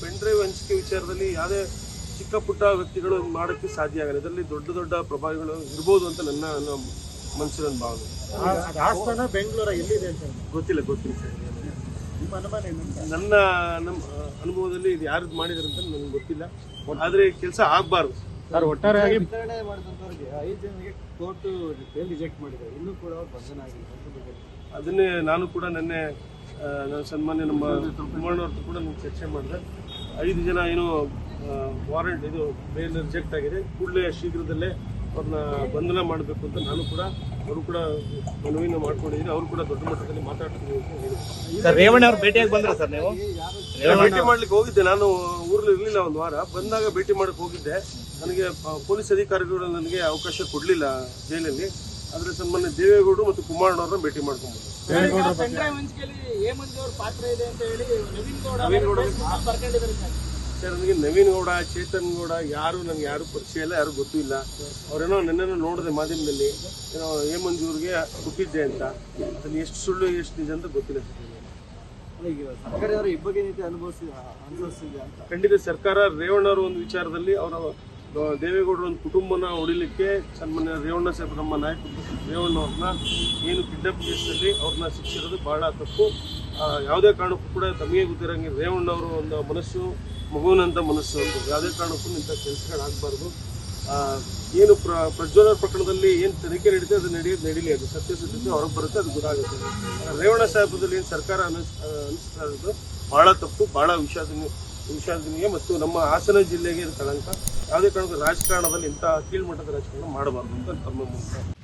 Pen drive ಹಂಚಿಕೆ ವಿಚಾರದಲ್ಲಿ ಯಾವುದೇ ಚಿಕ್ಕ ಪುಟ್ಟ ವ್ಯಕ್ತಿಗಳು ಮಾಡೋಕ್ಕೆ ಸಾಧ್ಯ ಆಗಲ್ಲ. ಇದರಲ್ಲಿ ದೊಡ್ಡ ದೊಡ್ಡ ಪ್ರಭಾವಿಗಳು ಇರ್ಬೋದು ಅಂತ ನನ್ನ ನನ್ನ ಮನಸ್ಸಿನ ಭಾವನೆ. ಆಸ್ಥಾನ ಬೆಂಗಳೂರ ಎಲ್ಲಿದೆ ಅಂತ ಗೊತ್ತಿಲ್ಲ ಗೊತ್ತಿಲ್ಲ ಸರ್. ನಿಮ್ಮ ಅನುಮಾನ ಏನು ನನ್ನ ನಮ್ಮ ಅನುಭವದಲ್ಲಿ ಇದು ಯಾರು ಮಾಡಿದಾರೆ ಅಂತ ನನಗೆ ಗೊತ್ತಿಲ್ಲ. ಆದರೆ ಕೆಲಸ ಆಗಬಾರ್ದು. ಸರ್ ಒಟ್ಟಾರೆಯಾಗಿ ವಿತರಣೆ ಮಾಡಿದಂಥವ್ರಿಗೆ ಐದು ಜನರಿಗೆ ಕೋರ್ಟ್ ರಿಜೆಕ್ಟ್ ಮಾಡಿದ್ದಾರೆ. ಇನ್ನೂ ಕೂಡ ಅವ್ರು ಬಂಧನ ಆಗಿಲ್ಲ. ಅದನ್ನೇ ನಾನು ಕೂಡ ನಿನ್ನೆ ನನ್ನ ಸನ್ಮಾನ್ಯ ನಮ್ಮ ಕುಮಾರಣ್ಣವ್ರ ಕೂಡ ನಾನು ಚರ್ಚೆ ಮಾಡಿದೆ. ಐದು ಜನ ಏನು ವಾರೆಂಟ್ ಇದು ಬೇಲ್ ರಿಜೆಕ್ಟ್ ಆಗಿದೆ. ಕೂಡಲೇ ಶೀಘ್ರದಲ್ಲೇ ಅವ್ರನ್ನ ಬಂಧನ ಮಾಡಬೇಕು ಅಂತ ನಾನು ಕೂಡ ಅವರು ಕೂಡ ಮನವಿನ ಮಾಡ್ಕೊಂಡಿದ್ದೀನಿ. ಅವರು ಕೂಡ ದೊಡ್ಡ ಮಟ್ಟದಲ್ಲಿ ಹೇಳಿದ್ರು. ಸರ್ ರೇವಣ್ಣ ಅವ್ರು ಭೇಟಿಯಾಗಿ ಬಂದ್ರ ಸರ್ ನೀವು? ಭೇಟಿ ಮಾಡ್ಲಿಕ್ಕೆ ಹೋಗಿದ್ದೆ. ನಾನು ಊರಲ್ಲಿ ಇರಲಿಲ್ಲ ಒಂದು ವಾರ. ಬಂದಾಗ ಭೇಟಿ ಮಾಡಕ್ಕೆ ಹೋಗಿದ್ದೆ. ನನಗೆ ಪೊಲೀಸ್ ಅಧಿಕಾರಿಗಳು ನನಗೆ ಅವಕಾಶ ಕೊಡಲಿಲ್ಲ ಜೈಲಲ್ಲಿ. ಆದ್ರೆ ಸಂಬಂಧ ದೇವೇಗೌಡರು ಮತ್ತು ಕುಮಾರಣ್ಣವ್ರನ್ನ ಭೇಟಿ ಮಾಡ್ಕೊಂಡ್ಬೋದು ಸರ್. ಸರ್ ನನಗೆ ನವೀನ್ ಗೌಡ ಚೇತನ್ ಗೌಡ ಯಾರು ನನಗೆ ಯಾರು ಪರಿಚಯ ಇಲ್ಲ ಯಾರು ಗೊತ್ತೂ ಇಲ್ಲ. ಅವರೇನೋ ನನ್ನನ್ನು ನೋಡಿದೆ ಮಾಧ್ಯಮದಲ್ಲಿ. ಏನೋ ಹೇಮಂಜೂರ್ಗೆ ಹುಟ್ಟಿದ್ದೆ ಅಂತ. ಅದನ್ನ ಎಷ್ಟು ಸುಳ್ಳು ಎಷ್ಟು ನಿಜ ಅಂತ ಗೊತ್ತಿಲ್ಲ ಖಂಡಿತ ಸರ್ಕಾರ ರೇವಣ್ಣವರು ಒಂದು ವಿಚಾರದಲ್ಲಿ ಅವರ ದೇವೇಗೌಡರ ಒಂದು ಕುಟುಂಬನ ಹೊಡಿಲಿಕ್ಕೆ ಸನ್ಮಾನ್ಯ ರೇವಣ್ಣ ಸಾಹೇಬ್ ನಮ್ಮ ನಾಯಕ ರೇವಣ್ಣವ್ರನ್ನ ಏನು ಕಿಡ್ನಾಪ್ ಕೇಸಲ್ಲಿ ಅವ್ರನ್ನ ಶಿಕ್ಷಿರೋದು ಬಹಳ ತಪ್ಪು. ಯಾವುದೇ ಕಾರಣಕ್ಕೂ ಕೂಡ ತಮಗೆ ಗೊತ್ತಿರಂಗೆ ರೇವಣ್ಣವರು ಒಂದು ಮನಸ್ಸು ಮಗುವಿನಂಥ ಮನಸ್ಸು ಅಂತ ಯಾವುದೇ ಕಾರಣಕ್ಕೂ ಇಂಥ ಕೆಲಸಗಳಾಗಬಾರ್ದು. ಏನು ಪ್ರ, ಪ್ರಜ್ವಲ ಪ್ರಕರಣದಲ್ಲಿ ಏನು ತನಿಖೆ ನಡೀತದೆ ಅದು ನಡೆಯೋದು ನಡೀಲಿ, ಅದು ಸತ್ಯ ಸತ್ಯತೆ ಹೊರಗೆ ಬರುತ್ತೆ, ಅದು ಗೊತ್ತಾಗುತ್ತೆ. ರೇವಣ್ಣ ಸಾಹೇಬದಲ್ಲಿ ಏನು ಸರ್ಕಾರ ಅನಿಸ್ ಅನಿಸ್ತಾ ಇರೋದು ಭಾಳ ತಪ್ಪು ಭಾಳ ವಿಷಾದನೀಯ ವಿಷಾದನೀಯ ಮತ್ತು ನಮ್ಮ ಹಾಸನ ಜಿಲ್ಲೆಗೆ ಇದು ಕಳಂಕ. ಯಾವುದೇ ಕಾರಣಕ್ಕೂ ರಾಜಕಾರಣದಲ್ಲಿ ಇಂಥ ಕೀಳ್ಮಟ್ಟದ ರಾಜಕಾರಣ ಮಾಡಬಾರ್ದು ಅಂತ ತಮ್ಮ ಮೂಲಕ.